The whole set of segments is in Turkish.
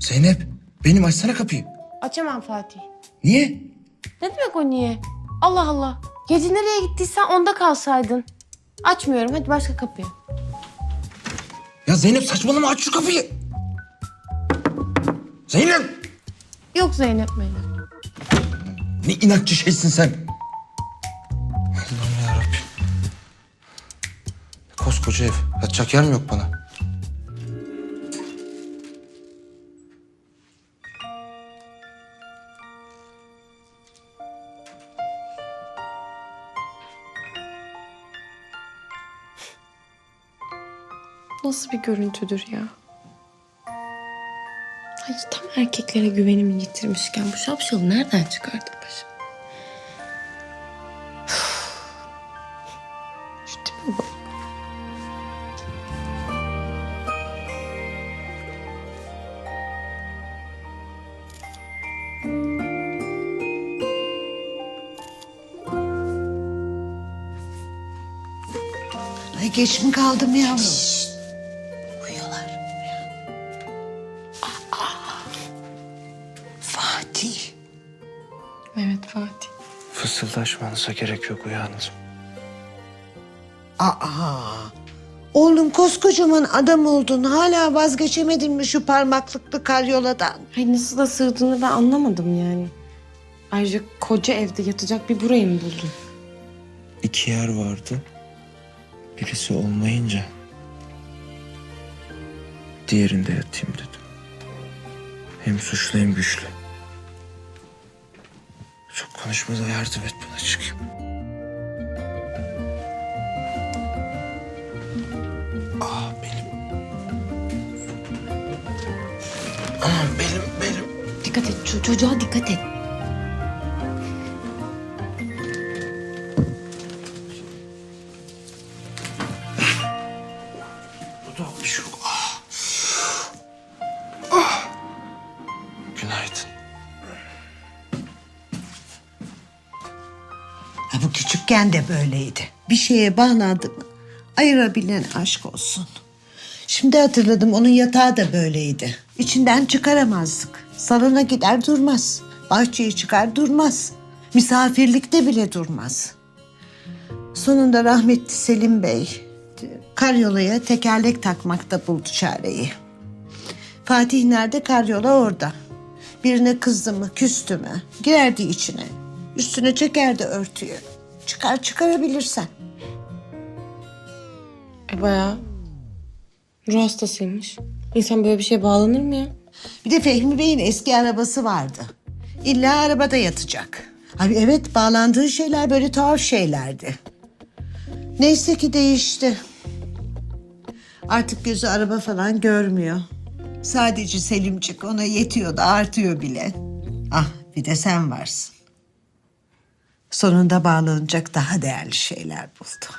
Zeynep benim açsana kapıyı. Açamam Fatih. Niye? Ne demek o niye? Allah Allah. Gece nereye gittiysen onda kalsaydın. Açmıyorum hadi başka kapıyı. Ya Zeynep saçmalama aç şu kapıyı. Zeynep. Yok Zeynep benim. Ne inatçı şeysin sen. Allah'ım yarabbim. Koskoca ev. Yatacak yer mi yok bana? Nasıl bir görüntüdür ya? Hayır tam erkeklere güvenimi yitirmişken bu şapşalı nereden çıkardık başım? Şu tipe bak. Ay geç mi kaldım yavrum? Fatih. Evet Fatih. Fısıldaşmanıza gerek yok uyandım. Aa, oğlum koskocaman adam oldun. Hala vazgeçemedin mi şu parmaklıklı karyoladan? Hayır nasıl da sığdığını ben anlamadım yani. Ayrıca koca evde yatacak bir burayı mı buldun? İki yer vardı. Birisi olmayınca diğerinde yatayım dedim. Hem suçlu hem güçlü. Çok konuşmaza yardım et bana çıkayım. Ah benim. Aman benim benim. Dikkat et ço- çocuğa dikkat et. Küçükken de böyleydi. Bir şeye bağlandık mı ayırabilen aşk olsun. Şimdi hatırladım onun yatağı da böyleydi. İçinden çıkaramazdık. Salona gider durmaz. Bahçeye çıkar durmaz. Misafirlikte bile durmaz. Sonunda rahmetli Selim Bey karyolaya tekerlek takmakta buldu çareyi. Fatih nerede? Karyola orada. Birine kızdı mı, küstü mü girerdi içine. Üstüne çekerdi örtüyü. Çıkar çıkarabilirsen. E bayağı ruh hastasıymış. İnsan böyle bir şeye bağlanır mı ya? Bir de Fehmi Bey'in eski arabası vardı. İlla arabada yatacak. Abi evet bağlandığı şeyler böyle tuhaf şeylerdi. Neyse ki değişti. Artık gözü araba falan görmüyor. Sadece Selimcik ona yetiyor da artıyor bile. Ah bir de sen varsın. Sonunda bağlanacak daha değerli şeyler buldu.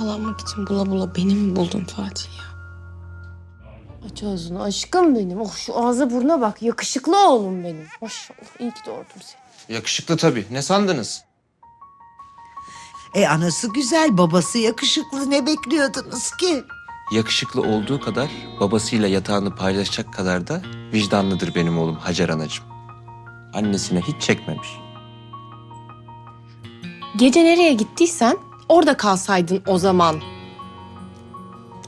Bağlanmak için bula bula beni mi buldun Fatih ya? Aç ağzını aşkım benim. Oh şu ağza buruna bak. Yakışıklı oğlum benim. Maşallah iyi ki doğurdum seni. Yakışıklı tabii. Ne sandınız? E anası güzel, babası yakışıklı. Ne bekliyordunuz ki? Yakışıklı olduğu kadar babasıyla yatağını paylaşacak kadar da vicdanlıdır benim oğlum Hacer anacığım. Annesine hiç çekmemiş. Gece nereye gittiysen orada kalsaydın o zaman.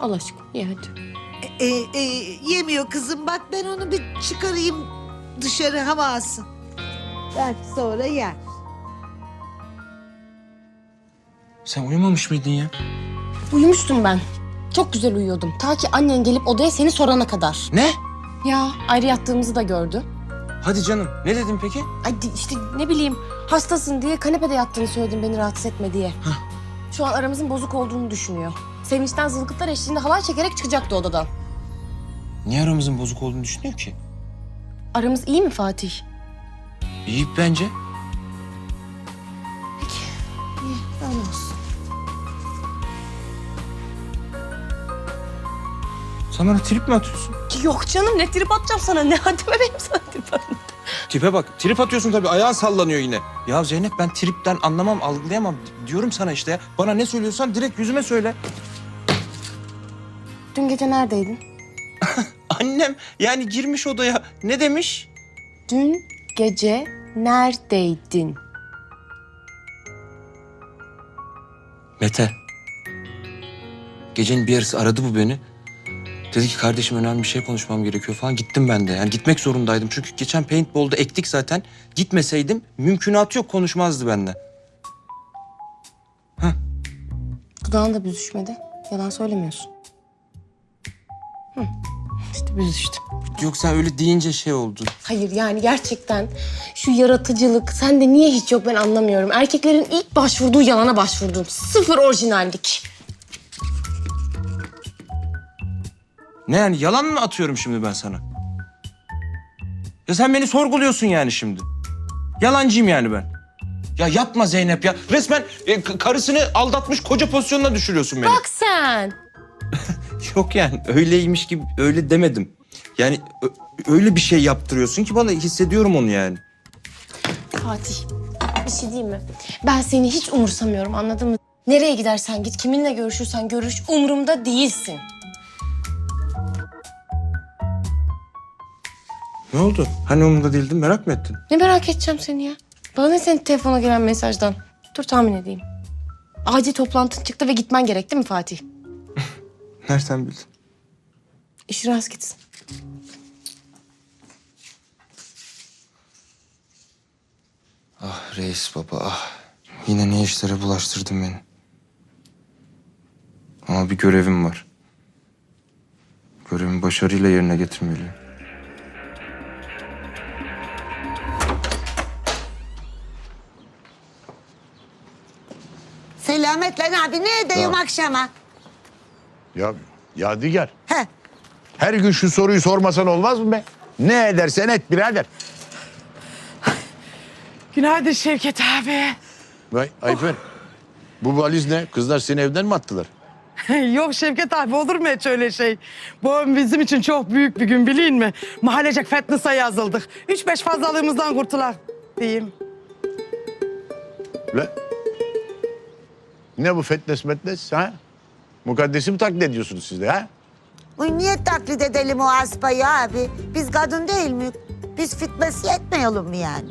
Allah aşkına ye hadi. E, e, yemiyor kızım. Bak ben onu bir çıkarayım dışarı hava alsın. Belki sonra yer. Sen uyumamış mıydın ya? Uyumuştum ben. Çok güzel uyuyordum. Ta ki annen gelip odaya seni sorana kadar. Ne? Ya ayrı yattığımızı da gördü. Hadi canım. Ne dedin peki? Ay işte ne bileyim hastasın diye kanepede yattığını söyledim beni rahatsız etme diye. Şu an aramızın bozuk olduğunu düşünüyor. Sevinçten zılgıtlar eşliğinde halay çekerek çıkacaktı odadan. Niye aramızın bozuk olduğunu düşünüyor ki? Aramız iyi mi Fatih? İyi bence. Sen bana trip mi atıyorsun? Yok canım ne trip atacağım sana ne haddime benim sana trip. Tipe bak. Trip atıyorsun tabii. Ayağın sallanıyor yine. Ya Zeynep ben tripten anlamam, algılayamam. Diyorum sana işte ya. Bana ne söylüyorsan direkt yüzüme söyle. Dün gece neredeydin? Annem yani girmiş odaya. Ne demiş? Dün gece neredeydin? Mete. Gecenin bir yarısı aradı bu beni. Dedi ki kardeşim önemli bir şey konuşmam gerekiyor falan. Gittim ben de. Yani gitmek zorundaydım. Çünkü geçen paintball'da ektik zaten. Gitmeseydim mümkünatı yok konuşmazdı benimle. Dudağın da büzüşmedi. Yalan söylemiyorsun. Hı. İşte büzüştüm. Yok sen öyle deyince şey oldu. Hayır yani gerçekten şu yaratıcılık sende niye hiç yok ben anlamıyorum. Erkeklerin ilk başvurduğu yalana başvurdun. Sıfır orijinallik. Ne yani yalan mı atıyorum şimdi ben sana? Ya sen beni sorguluyorsun yani şimdi. Yalancıyım yani ben. Ya yapma Zeynep ya. Resmen e, k- karısını aldatmış koca pozisyonuna düşürüyorsun beni. Bak sen. Yok yani öyleymiş gibi öyle demedim. Yani ö- öyle bir şey yaptırıyorsun ki bana hissediyorum onu yani. Fatih bir şey diyeyim mi? Ben seni hiç umursamıyorum anladın mı? Nereye gidersen git, kiminle görüşürsen görüş umurumda değilsin. Ne oldu? Hani umurumda değildin merak mı ettin? Ne merak edeceğim seni ya? Bana ne senin telefona gelen mesajdan? Dur tahmin edeyim. Acil toplantın çıktı ve gitmen gerek değil mi Fatih? Nereden bildin? İşin rast gitsin. Ah reis baba ah. Yine ne işlere bulaştırdın beni. Ama bir görevim var. Görevimi başarıyla yerine getirmeliyim. Selametle abi ne edeyim akşama? Ya Yadigar. He. Her gün şu soruyu sormasan olmaz mı be? Ne edersen et birader. Günaydın Şevket abi. Vay Ayfer. Bu valiz ne? Kızlar seni evden mi attılar? Yok Şevket abi olur mu hiç öyle şey? Bu bizim için çok büyük bir gün bileyim mi? Mahallecek fitness'a yazıldık. Üç beş fazlalığımızdan kurtulak diyeyim. Lan. Ne bu fitness metnes ha? Mukaddesi mi taklit ediyorsunuz siz de ha? Uy niye taklit edelim o aspayı abi? Biz kadın değil mi? Biz fitness yetmeyelim mi yani?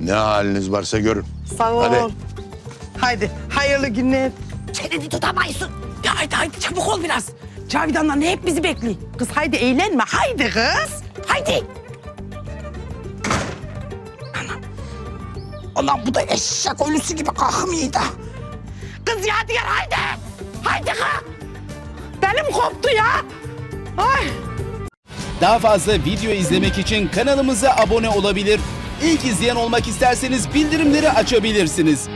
Ne haliniz varsa görün. Sağ ol. Hadi. Haydi hayırlı günler. Çeneni tutamayısın. Ya haydi haydi çabuk ol biraz. Cavidanlar ne hep bizi bekliyor. Kız haydi eğlenme haydi kız. Haydi. Ulan bu da eşek ölüsü gibi kalkmıyor da. Kız Yadigar haydi. Haydi kız. Belim koptu ya. Ay. Daha fazla video izlemek için kanalımıza abone olabilir. İlk izleyen olmak isterseniz bildirimleri açabilirsiniz.